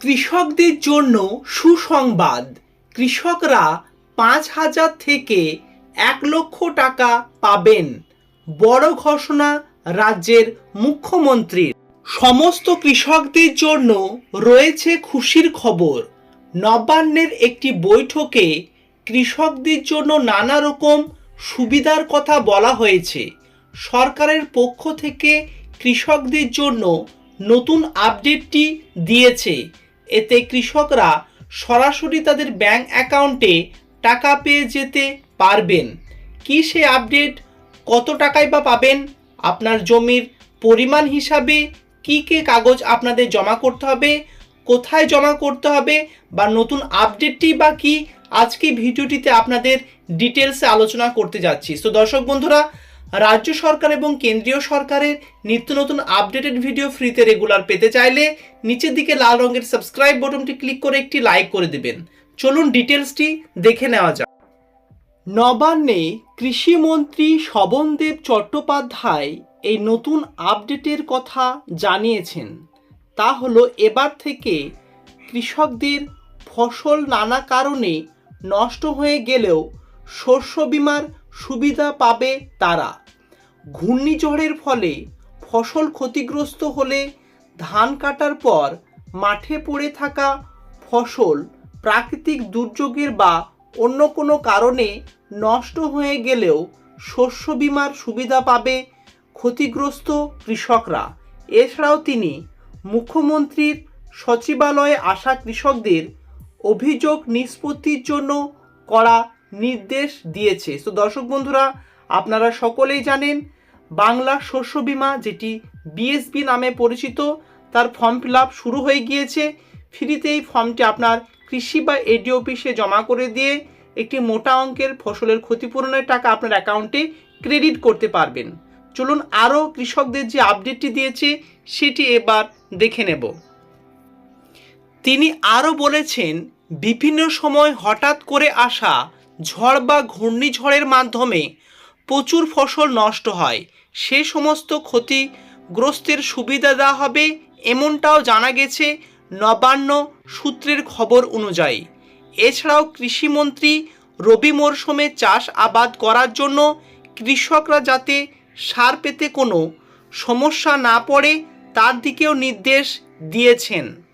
কৃষকদের জন্য সুসংবাদ। কৃষকরা পাঁচ হাজার থেকে এক লক্ষ টাকা পাবেন। বড় ঘোষণা রাজ্যের মুখ্যমন্ত্রীর। সমস্ত কৃষকদের জন্য রয়েছে খুশির খবর। নবান্নের একটি বৈঠকে কৃষকদের জন্য নানা রকম সুবিধার কথা বলা হয়েছে। সরকারের পক্ষ থেকে কৃষকদের জন্য নতুন আপডেটটি দিয়েছে। এতে কৃষকরা সরাসরি তাদের ব্যাংক অ্যাকাউন্টে টাকা পেয়ে যেতে পারবেন। কি সে আপডেট? কত টাকায় বা পাবেন? আপনার জমির পরিমাণ হিসাবে কি কি কাগজ আপনাদের জমা করতে হবে? কোথায় জমা করতে হবে? বা নতুন আপডেটটি বা কি? আজকে ভিডিওটিতে আপনাদের ডিটেলসে আলোচনা করতে যাচ্ছি। তো দর্শক বন্ধুরা রাজ্য সরকার এবং কেন্দ্রীয় সরকারের নিত্য নতুন আপডেটেড ভিডিও ফ্রিতে রেগুলার পেতে চাইলে নিচের দিকে লাল রঙের সাবস্ক্রাইব বটনটি ক্লিক করে একটি লাইক করে দেবেন। চলুন ডিটেলসটি দেখে নেওয়া যাক। নবান্নে কৃষিমন্ত্রী শবনদেব চট্টোপাধ্যায় এই নতুন আপডেটের কথা জানিয়েছেন। তা হলো এবার থেকে কৃষকদের ফসল নানা কারণে নষ্ট হয়ে গেলেও শস্য বিমার সুবিধা পাবে তারা। ঘূর্ণিঝড়ের ফলে ফসল ক্ষতিগ্রস্ত হলে ধান কাটার পর মাঠে পড়ে থাকা ফসল প্রাকৃতিক দুর্যোগের বা অন্য কোনো কারণে নষ্ট হয়ে গেলেও শস্য বিমার সুবিধা পাবে ক্ষতিগ্রস্ত কৃষকরা। এছাড়াও তিনি মুখ্যমন্ত্রীর সচিবালয়ে আসা কৃষকদের অভিযোগ নিষ্পত্তির জন্য করা নির্দেশ দিয়েছে। তো দর্শক বন্ধুরা, আপনারা সকলেই জানেন, বাংলা শস্য বিমা, যেটি বিএসবি নামে পরিচিত, তার ফর্ম ফিল শুরু হয়ে গিয়েছে। ফ্রিতে এই ফর্মটি আপনার কৃষি বা এডি অফিসে জমা করে দিয়ে একটি মোটা অঙ্কের ফসলের ক্ষতিপূরণের টাকা আপনার অ্যাকাউন্টে ক্রেডিট করতে পারবেন। চলুন আরও কৃষকদের যে আপডেটটি দিয়েছে, সেটি এবার দেখে নেব। তিনি আরও বলেছেন, বিভিন্ন সময় হঠাৎ করে আসা ঝড় বা ঘূর্ণিঝড়ের মাধ্যমে প্রচুর ফসল নষ্ট হয়। সে সমস্ত ক্ষতিগ্রস্তের সুবিধা দেওয়া হবে এমনটাও জানা গেছে নবান্ন সূত্রের খবর অনুযায়ী। এছাড়াও কৃষিমন্ত্রী রবি মরশুমে চাষ আবাদ করার জন্য কৃষকরা যাতে সার পেতে কোনো সমস্যা না পড়ে, তার দিকেও নির্দেশ দিয়েছেন।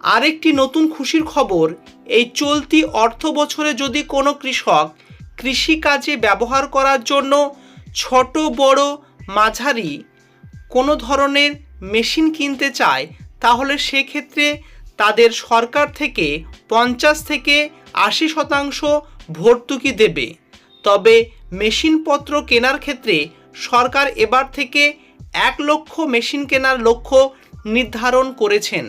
আরেকটি নতুন খুশির খবর, এই চলতি অর্থ বছরে যদি কোনো কৃষক কৃষিকাজে ব্যবহার করার জন্য ছোট, বড়, মাঝারি কোনো ধরনের মেশিন কিনতে চায়, তাহলে সেক্ষেত্রে তাদের সরকার থেকে পঞ্চাশ থেকে আশি শতাংশ ভর্তুকি দেবে। তবে মেশিনপত্র কেনার ক্ষেত্রে সরকার এবার থেকে এক লক্ষ মেশিন কেনার লক্ষ্য নির্ধারণ করেছেন।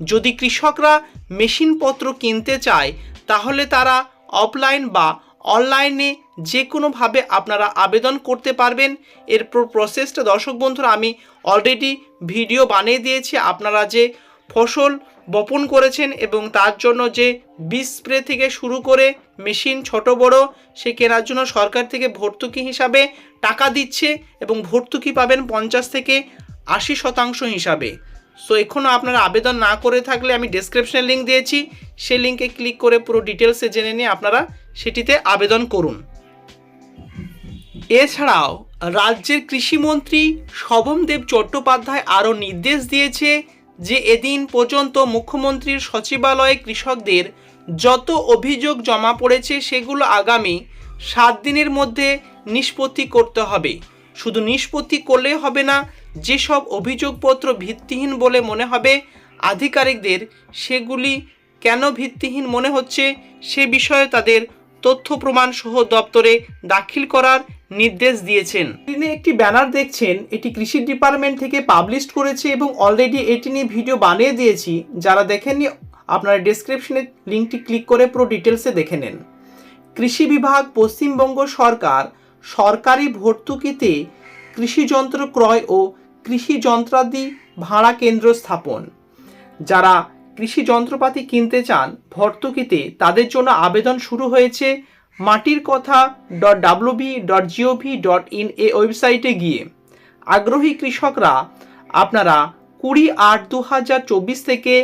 যদি কৃষকরা মেশিনপত্র কিনতে চায়, তাহলে তারা অফলাইন বা অনলাইনে যে কোনোভাবে আপনারা আবেদন করতে পারবেন। এর প্রসেসটা দর্শক বন্ধুরা, আমি অলরেডি ভিডিও বানিয়ে দিয়েছি। আপনারা যে ফসল বপন করেছেন এবং তার জন্য যে বীজ স্প্রে থেকে শুরু করে মেশিন ছোট বড়, সে কেনার জন্য সরকার থেকে ভর্তুকি হিসাবে টাকা দিচ্ছে এবং ভর্তুকি পাবেন পঞ্চাশ থেকে আশি শতাংশ হিসাবে। সো এখনও আপনারা আবেদন না করে থাকলে আমি ডেসক্রিপশনে লিঙ্ক দিয়েছি। সেই লিঙ্কে ক্লিক করে পুরো ডিটেলসে জেনে নিয়ে আপনারা সেটিতে আবেদন করুন। এছাড়াও, রাজ্যের কৃষিমন্ত্রী শবনদেব চট্টোপাধ্যায় আরও নির্দেশ দিয়েছে যে এদিন পর্যন্ত মুখ্যমন্ত্রীর সচিবালয়ে কৃষকদের যত অভিযোগ জমা পড়েছে সেগুলো আগামী সাত দিনের মধ্যে নিষ্পত্তি করতে হবে। শুধু নিষ্পত্তি করলে হবে না যেসব অভিযোগপত্র ভিত্তিহীন বলে মনে হবে, আধিকারিকদের সেগুলি কেন ভিত্তিহীন মনে হচ্ছে সে বিষয়ে তাদের তথ্য প্রমাণ সহ দপ্তরে দাখিল করার নির্দেশ দিয়েছেন। তিনি একটি ব্যানার দেখছেন, এটি কৃষি ডিপার্টমেন্ট থেকে পাবলিশ করেছে এবং অলরেডি এটি নিয়ে ভিডিও বানিয়ে দিয়েছি। যারা দেখেননি, আপনারা ডেসক্রিপশনে লিঙ্কটি ক্লিক করে পুরো ডিটেলসে দেখে নেন। কৃষি বিভাগ, পশ্চিমবঙ্গ সরকার সরকারি ভর্তুকিতে কৃষি যন্ত্র ক্রয় ও কৃষি যন্ত্রাদি ভাড়া কেন্দ্র স্থাপন। যারা কৃষি যন্ত্রপাতি কিনতে চান, ভর্তুকিতে তাদের জন্য আবেদন শুরু হয়েছে মাটির কথা dot WB dot GOV dot in এ ওয়েবসাইটে গিয়ে। আগ্রহী কৃষকরা আপনারা কুড়ি আট দু হাজার চব্বিশ থেকে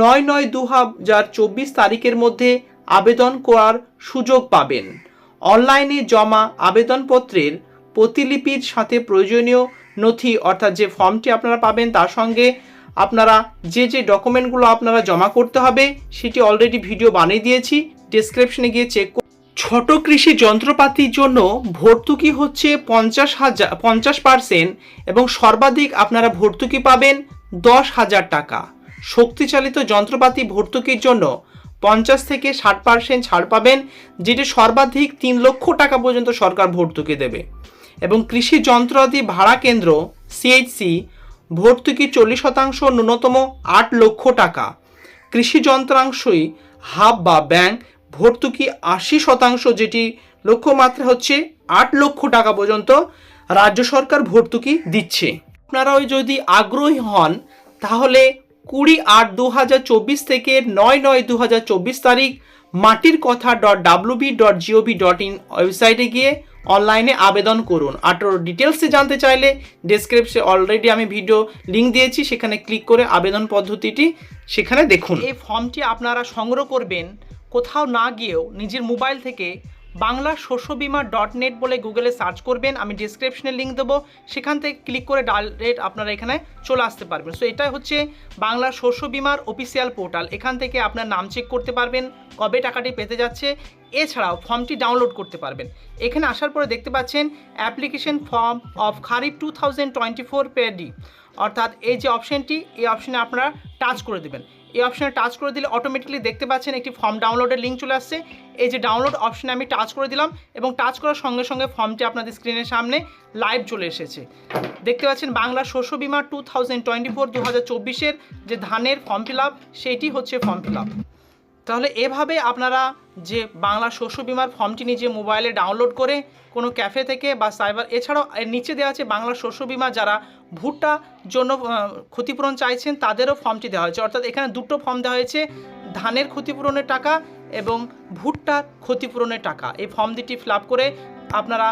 নয় নয় দু হাজার চব্বিশ তারিখের মধ্যে আবেদন করার সুযোগ পাবেন। অনলাইনে জমা আবেদনপত্রের প্রতিলিপির সাথে প্রয়োজনীয় নথি, অর্থাৎ যে ফর্মটি আপনারা পাবেন তার সঙ্গে আপনারা যে যে ডকুমেন্টগুলো আপনারা জমা করতে হবে সেটি অলরেডি ভিডিও বানিয়ে দিয়েছি। ডিসক্রিপশনে গিয়ে চেক ছোট কৃষি যন্ত্রপাতির জন্য ভর্তুকি হচ্ছে পঞ্চাশ হাজার পঞ্চাশ পার্সেন্ট এবং সর্বাধিক আপনারা ভর্তুকি পাবেন দশ হাজার টাকা। শক্তিচালিত যন্ত্রপাতি ভর্তুকির জন্য পঞ্চাশ থেকে ষাট পার্সেন্ট ছাড় পাবেন, যেটি সর্বাধিক তিন লক্ষ টাকা পর্যন্ত সরকার ভর্তুকি দেবে। এবং কৃষি যন্ত্রাদি ভাড়া কেন্দ্র সিএইচসি ভর্তুকি চল্লিশ শতাংশ ন্যূনতম আট লক্ষ টাকা। কৃষি যন্ত্রাংশই হাব বা ব্যাংক ভর্তুকি আশি শতাংশ যেটি লক্ষ্যমাত্রা হচ্ছে আট লক্ষ টাকা পর্যন্ত রাজ্য সরকার ভর্তুকি দিচ্ছে। আপনারাও যদি আগ্রহী হন, তাহলে কুড়ি আট দু হাজার চব্বিশ থেকে নয় নয় দু হাজার চব্বিশ তারিখ মাটির কথা dot WB dot GOV dot in ওয়েবসাইটে গিয়ে অনলাইনে আবেদন করুন। আর ডিটেলসে জানতে চাইলে ডিসক্রিপশনে অলরেডি আমি ভিডিও লিঙ্ক দিয়েছি, সেখানে ক্লিক করে আবেদন পদ্ধতিটি সেখানে দেখুন। এই ফর্মটি আপনারা সংগ্রহ করবেন, কোথাও না গিয়েও নিজের মোবাইল থেকে বাংলা শস্য বিমা ডট নেট বলে গুগলে সার্চ করবেন, আমি ডিসক্রিপশনে লিঙ্ক দেবো। সেখান থেকে ক্লিক করে ডাইরেক্ট আপনারা এখানে চলে আসতে পারবেন। সো এটা হচ্ছে বাংলা শস্য বিমার অফিসিয়াল পোর্টাল এখান থেকে আপনার নাম চেক করতে পারবেন, কবে টাকাটি পেতে যাচ্ছে। এছাড়াও ফর্মটি ডাউনলোড করতে পারবেন। এখানে আসার পরে দেখতে পাচ্ছেন application form of kharif two thousand twenty four paddy অর্থাৎ এই যে অপশনটি এই অপশানে আপনারা টাচ করে দেবেন। এই অপশানে টাচ করে দিলে অটোমেটিকলি দেখতে পাচ্ছেন একটি ফর্ম ডাউনলোডের লিঙ্ক চলে আসছে। এই যে ডাউনলোড অপশানে আমি টাচ করে দিলাম এবং টাচ করার সঙ্গে সঙ্গে ফর্মটি আপনাদের স্ক্রিনের সামনে লাইভ চলে এসেছে। দেখতে পাচ্ছেন বাংলা শস্য বিমা টু থাউজেন্ড টোয়েন্টি ফোর দু যে ধানের ফর্ম ফিল আপ সেইটি হচ্ছে ফর্ম ফিল আপ তাহলে এভাবে আপনারা যে বাংলা শস্য বিমার ফর্মটি নিজে মোবাইলে ডাউনলোড করে কোনো ক্যাফে থেকে বা সাইবার, এছাড়াও এর নিচে দেওয়া আছে বাংলা শস্য বিমা, যারা ভুট্টা জন্য ক্ষতিপূরণ চাইছেন তাদেরও ফর্মটি দেওয়া হয়েছে। অর্থাৎ এখানে দুটো ফর্ম দেওয়া হয়েছে, ধানের ক্ষতিপূরণের টাকা এবং ভুট্টার ক্ষতিপূরণের টাকা। এই ফর্ম দুটি ফিল করে আপনারা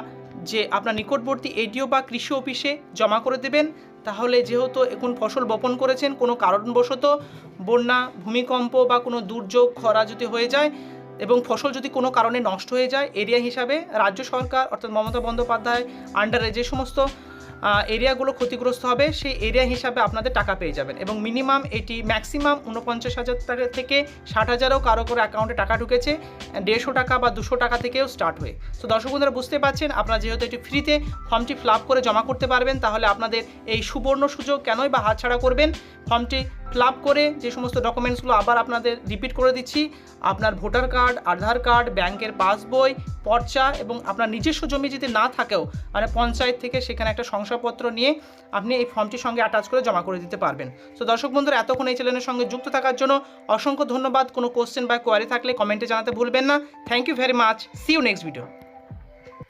যে আপনার নিকটবর্তী এডিও বা কৃষি অফিসে জমা করে দেবেন, তাহলে যেহেতু এখন ফসল বপন করেছেন, কোনো কারণবশত বন্যা, ভূমিকম্প বা কোনো দুর্যোগ, খরা যদি হয়ে যায় এবং ফসল যদি কোনো কারণে নষ্ট হয়ে যায়, এরিয়া হিসাবে রাজ্য সরকার অর্থাৎ মমতা বন্দ্যোপাধ্যায় আন্ডারে যে সমস্ত এরিয়াগুলো ক্ষতিগ্রস্ত হবে, সেই এরিয়া হিসাবে আপনাদের টাকা পেয়ে যাবেন। এবং মিনিমাম এটি ম্যাক্সিমাম উনপঞ্চাশ হাজার টাকা থেকে ষাট হাজারও কারও করে অ্যাকাউন্টে টাকা ঢুকেছে, দেড়শো টাকা বা দুশো টাকা থেকেও স্টার্ট হয়ে। তো দর্শক বন্ধুরা, বুঝতে পারছেন, আপনারা যেহেতু এটি ফ্রিতে ফর্মটি ফিল করে জমা করতে পারবেন, তাহলে আপনাদের এই সুবর্ণ সুযোগ কেনই বা হাতছাড়া করবেন? ফর্মটি ফিল করে যে সমস্ত ডকুমেন্টসগুলো আবার আপনাদের রিপিট করে দিচ্ছি। আপনার ভোটার কার্ড আধার কার্ড ব্যাংকের পাসবই পর্চা এবং আপনার নিজস্ব জমি যদি না থাকেও মানে পঞ্চায়েত থেকে সেখানে একটা শংসাপত্র নিয়ে আপনি এই ফর্মটির সঙ্গে অ্যাটাচ করে জমা করে দিতে পারবেন। তো দর্শক বন্ধুরা, এতক্ষণ এই চ্যানেলের সঙ্গে যুক্ত থাকার জন্য অসংখ্য ধন্যবাদ। কোনো কোশ্চেন বা কোয়ারি থাকলে কমেন্টে জানাতে ভুলবেন না। Thank you very much see you next video